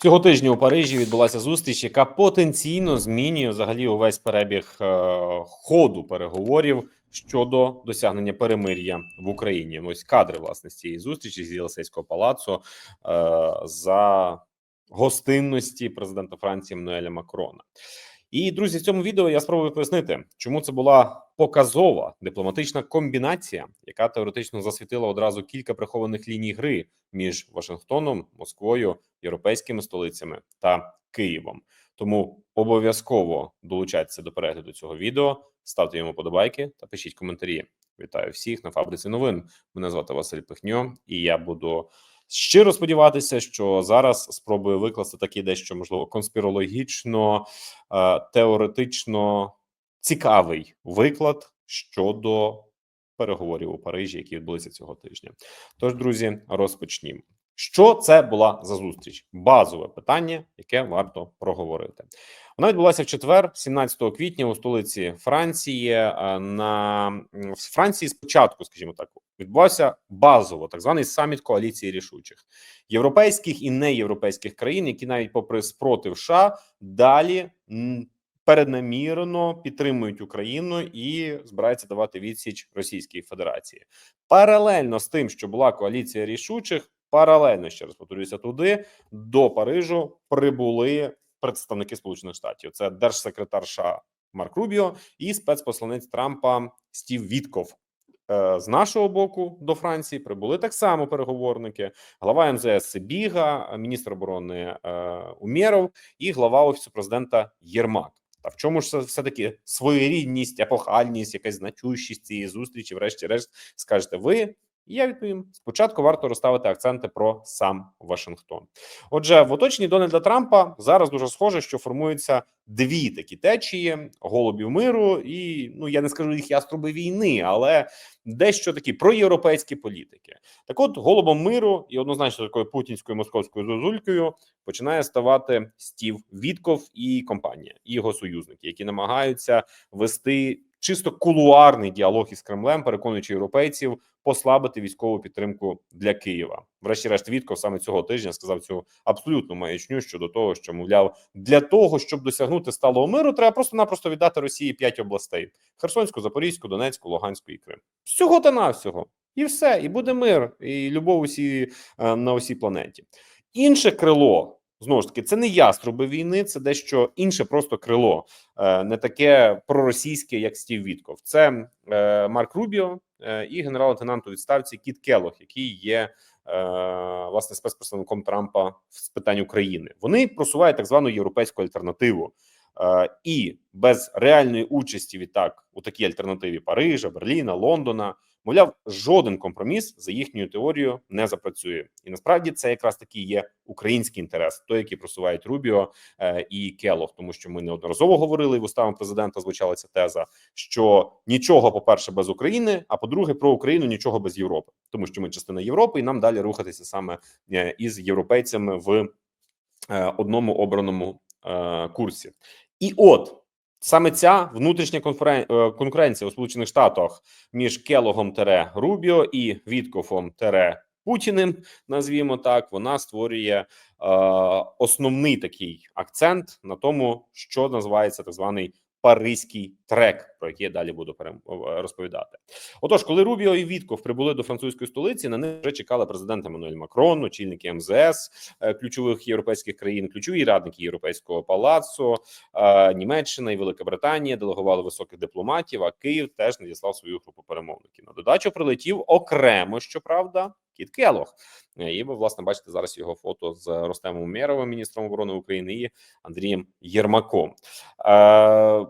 Цього тижня у Парижі відбулася зустріч, яка потенційно змінює взагалі увесь перебіг е, ходу переговорів щодо досягнення перемир'я в Україні. Ось кадри власне з цієї зустрічі з Єлисейського палацу е, за гостинності президента Франції Мануеля Макрона. І друзі, в цьому відео я спробую пояснити, чому це була показова дипломатична комбінація, яка теоретично засвітила одразу кілька прихованих ліній гри між Вашингтоном, Москвою, європейськими столицями та Києвом. Тому обов'язково долучайтеся до перегляду цього відео, ставте йому подобайки та пишіть коментарі. Вітаю всіх на фабриці новин. Мене звати Василь Пихньо, і я буду щиро сподіватися, що зараз спробую викласти такий дещо можливо конспірологічно, е, теоретично цікавий виклад щодо переговорів у Парижі, які відбулися цього тижня. Тож, друзі, розпочнімо. Що це була за зустріч? Базове питання, яке варто проговорити. Вона відбулася в четвер, 17 квітня, у столиці Франції. е, На Франції спочатку, скажімо так, відбувався базово так званий саміт коаліції рішучих європейських і неєвропейських країн, які навіть попри спротив США далі м, переднамірено підтримують Україну і збираються давати відсіч Російській Федерації. Паралельно з тим, що була коаліція рішучих, паралельно ще раз повторюся, туди до Парижу прибули представники Сполучених Штатів. Це держсекретар США Марк Рубіо і спецпосланець Трампа Стів Вітков. Е, З нашого боку до Франції прибули так само переговорники, глава МЗС Сибіга, міністр оборони е, Умєров і глава офісу президента Єрмак. Та в чому ж все таки своєрідність, епохальність, якась значущість цієї зустрічі, врешті-решт, скажете ви? І я відповім: спочатку варто розставити акценти про сам Вашингтон. Отже, в оточенні Дональда Трампа зараз дуже схоже, що формуються дві такі течії голубів миру, і ну я не скажу їх яструби війни, але дещо такі проєвропейські політики. Так, от голубом миру і однозначно такою путінською московською зозулькою починає ставати Стів Вітков і компанія, і його союзники, які намагаються вести чисто кулуарний діалог із Кремлем, переконуючи європейців послабити військову підтримку для Києва. Врешті-решт, Вітков саме цього тижня сказав цю абсолютну маячню щодо того, що мовляв, для того, щоб досягнути сталого миру, треба просто-напросто віддати Росії п'ять областей: Херсонську, Запорізьку, Донецьку, Луганську і Крим. Всього та навсього, і все, і буде мир, і любов усі е, на усій планеті. Інше крило. Знову ж таки, це не яструби війни, це дещо інше, просто крило, е, не таке проросійське, як Стів Вітков. Це е, Марк Рубіо е, і генерал-лейтенант у відставці Кіт Келох, який є власне спецпредставником Трампа з питань України. Вони просувають так звану європейську альтернативу. І без реальної участі відтак у такій альтернативі Парижа, Берліна, Лондона, мовляв, жоден компроміс за їхньою теорією не запрацює. І насправді це якраз таки є український інтерес, той, який просувають Рубіо е, і Келох, тому що ми неодноразово говорили і в уставам президента звучала ця теза, що нічого, по перше, без України, а по-друге, про Україну нічого без Європи, тому що ми частина Європи, і нам далі рухатися саме е, із європейцями в е, одному обраному курсі. І от саме ця внутрішня е, конкуренція у Сполучених Штатах між Келогом Тере Рубіо і Віткофом Тере Путіним, назвімо так, вона створює е, основний такий акцент на тому, що називається так званий Паризький трек, про який я далі буду розповідати. Отож, коли Рубіо і Вітков прибули до французької столиці, на них вже чекали президент Еммануель Макрон, очільники МЗС е, ключових європейських країн, ключові радники Європейського палацу, е, Німеччина і Велика Британія делегували високих дипломатів. А Київ теж надіслав свою групу перемовників. На додачу прилетів окремо, щоправда, Кіт Келох. Е, І ви власне бачите зараз його фото з Ростемом Умєровим, міністром оборони України, і Андрієм Єрмаком. Е,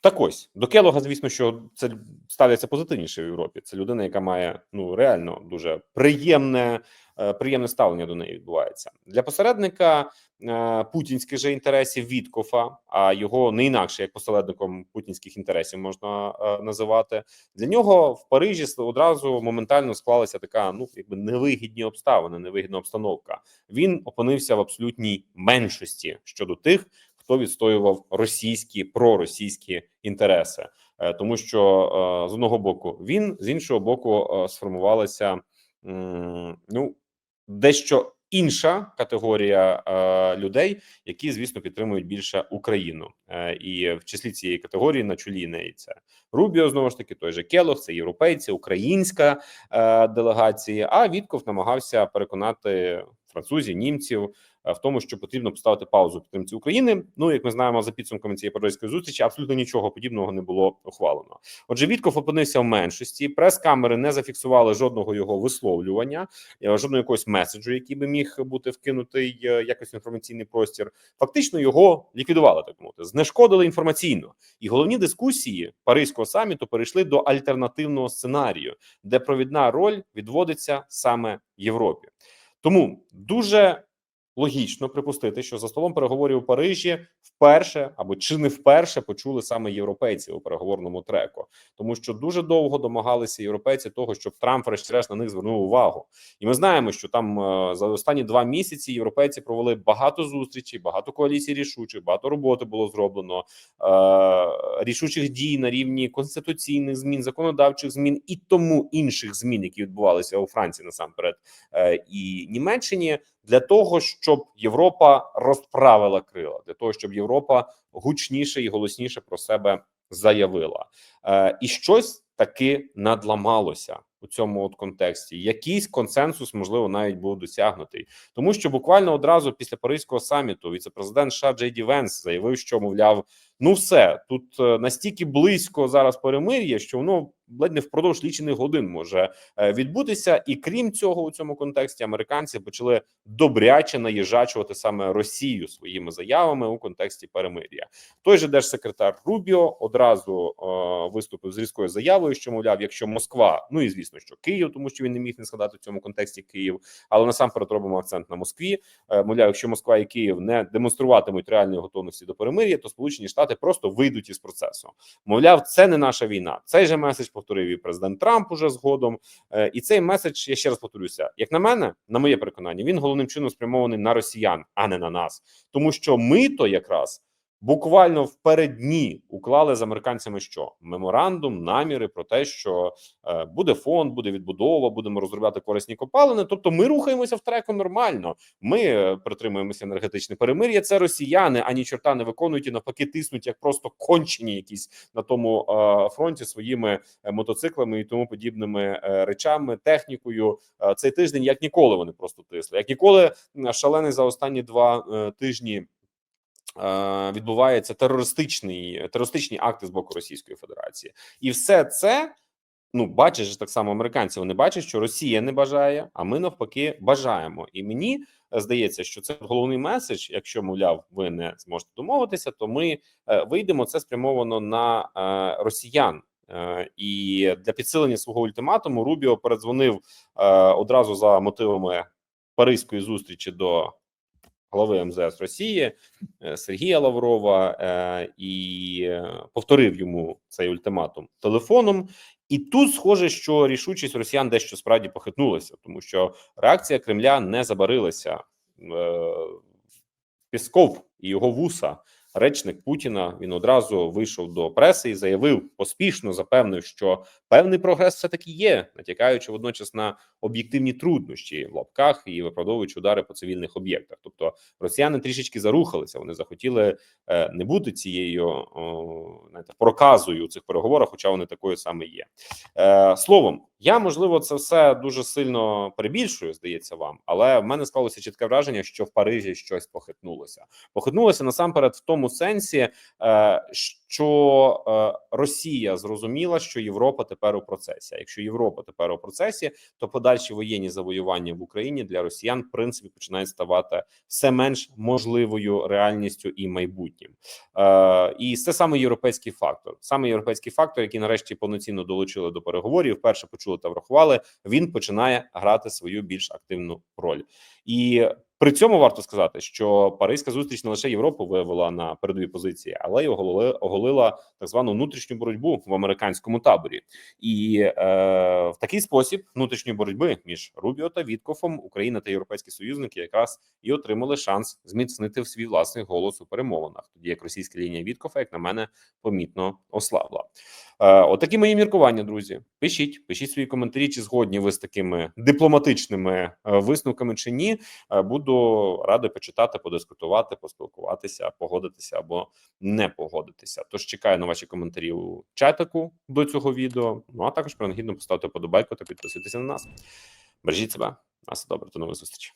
так ось до Келога, звісно, що це ставляться позитивніше в Європі. Це людина, яка має ну реально дуже приємне, е, приємне ставлення до неї відбувається для посередника е, путінських же інтересів Віткофа, а його не інакше як посередником путінських інтересів можна е, називати. Для нього в Парижі одразу моментально склалася така ну якби невигідні обставини, невигідна обстановка. Він опинився в абсолютній меншості щодо тих, хто відстоював російські проросійські інтереси, Е, тому що е, з одного боку він з іншого боку е, сформувалася ну дещо інша категорія людей, які звісно підтримують більше Україну, і в числі цієї категорії на чолі неї це Рубіо. Знову ж таки, той же Келох, це європейці, українська делегація. А Вітков намагався переконати французів, німців в тому, що потрібно поставити паузу підтримці України. Ну як ми знаємо, за підсумками цієї паризької зустрічі абсолютно нічого подібного не було ухвалено. Отже, Вітков опинився в меншості. Прес-камери не зафіксували жодного його висловлювання, е, жодного якогось меседжу, який би міг бути вкинутий е, якось інформаційний простір. Фактично його ліквідували, так мовити, знешкодили інформаційно. І головні дискусії Паризького саміту перейшли до альтернативного сценарію, де провідна роль відводиться саме Європі. Тому дуже логічно припустити, що за столом переговорів у Парижі вперше або чи не вперше почули саме європейці у переговорному треку, тому що дуже довго домагалися європейці того, щоб Трамп врешті-решт на них звернув увагу. І ми знаємо, що там е, за останні два місяці європейці провели багато зустрічей, багато коаліцій рішучих, багато роботи було зроблено е, рішучих дій на рівні конституційних змін, законодавчих змін і тому інших змін, які відбувалися у Франції насамперед е, і Німеччині, для того, щоб Європа розправила крила, для того, щоб Європа гучніше і голосніше про себе заявила, е, і щось таки надламалося у цьому от контексті. Якийсь консенсус, можливо, навіть був досягнутий, тому що буквально одразу після Паризького саміту віцепрезидент США Джей Венс заявив, що мовляв, ну все тут е, настільки близько зараз перемир'я, що воно ледь не впродовж лічених годин може е, відбутися. І крім цього, у цьому контексті американці почали добряче наїжачувати саме Росію своїми заявами у контексті перемир'я. Той же держсекретар Рубіо одразу е, виступив з різкою заявою, що мовляв, якщо Москва, ну і звісно, що Київ, тому що він не міг не згадати в цьому контексті Київ, але насамперед робимо акцент на Москві. Е, мовляв, якщо Москва і Київ не демонструватимуть реальної готовності до перемир'я, то Сполучені Штати просто вийдуть із процесу. Мовляв, це не наша війна. Цей же меседж повторив і президент Трамп уже згодом. Е, І цей меседж я ще раз повторюся, як на мене, на моє переконання, він головним чином спрямований на росіян, а не на нас, тому що ми то якраз. Буквально в переддні уклали з американцями що меморандум, наміри про те, що е, буде фонд, буде відбудова, будемо розробляти корисні копалини. Тобто, ми рухаємося в треку нормально. Ми е, притримуємося енергетичне перемир'я. Це росіяни, ані чорта не виконують і навпаки тиснуть як просто кончені якісь на тому е, фронті своїми е, мотоциклами і тому подібними е, речами, технікою. Е, цей тиждень як ніколи вони просто тисли, як ніколи шалений за останні два е, тижні. Е, Відбувається терористичний терористичні акти з боку Російської Федерації, і все це ну бачиш так само американці. Вони бачать, що Росія не бажає, а ми навпаки бажаємо. І мені здається, що це головний меседж. Якщо мовляв, ви не зможете домовитися, то ми е, вийдемо. Це спрямовано на е, росіян. І для підсилення свого ультиматуму Рубіо передзвонив одразу за мотивами паризької зустрічі до голови МЗС Росії е, Сергія Лаврова е, і е, повторив йому цей ультиматум телефоном. І тут схоже, що рішучість росіян дещо справді похитнулася, тому що реакція Кремля не забарилася. Пісков і його вуса, речник Путіна, він одразу вийшов до преси і заявив поспішно, запевнив, що певний прогрес все таки є, натякаючи водночас на об'єктивні труднощі в лапках і виправдовуючи удари по цивільних об'єктах. Тобто росіяни трішечки зарухалися. Вони захотіли е, не бути цією о, проказою у цих переговорах, хоча вони такою саме є. Е, словом, я можливо це все дуже сильно перебільшую, здається вам, але в мене склалося чітке враження, що в Парижі щось похитнулося. Похитнулося насамперед в тому сенсі, е, що е, Росія зрозуміла, що Європа тепер у процесі. А якщо Європа тепер у процесі, то подальші воєнні завоювання в Україні для Росіян в принципі починають ставати все менш можливою реальністю і майбутнім. Е, і це саме європейський фактор, саме європейський фактор, який нарешті повноцінно долучили до переговорів. Перше почули та врахували. Він починає грати свою більш активну роль. І при цьому варто сказати, що Паризька зустріч не лише Європу вивела на передові позиції, але й оголили, оголила так звану внутрішню боротьбу в американському таборі. І е, в такий спосіб внутрішньої боротьби між Рубіо та Віткофом Україна та європейські союзники якраз і отримали шанс зміцнити свій власний голос у перемовинах, тоді як російська лінія Віткофа, як на мене, помітно ослабла. Е, Отакі мої міркування, друзі. Пишіть, пишіть свої коментарі, чи згодні ви з такими дипломатичними е, висновками чи ні. Е, Буду радий почитати, подискутувати, поспілкуватися, погодитися або не погодитися. Тож чекаю на ваші коментарі у чатику до цього відео. Ну а також принагідно поставте подобайку та підписуйтеся на нас. Бережіть себе. На все добре, до нових зустрічей.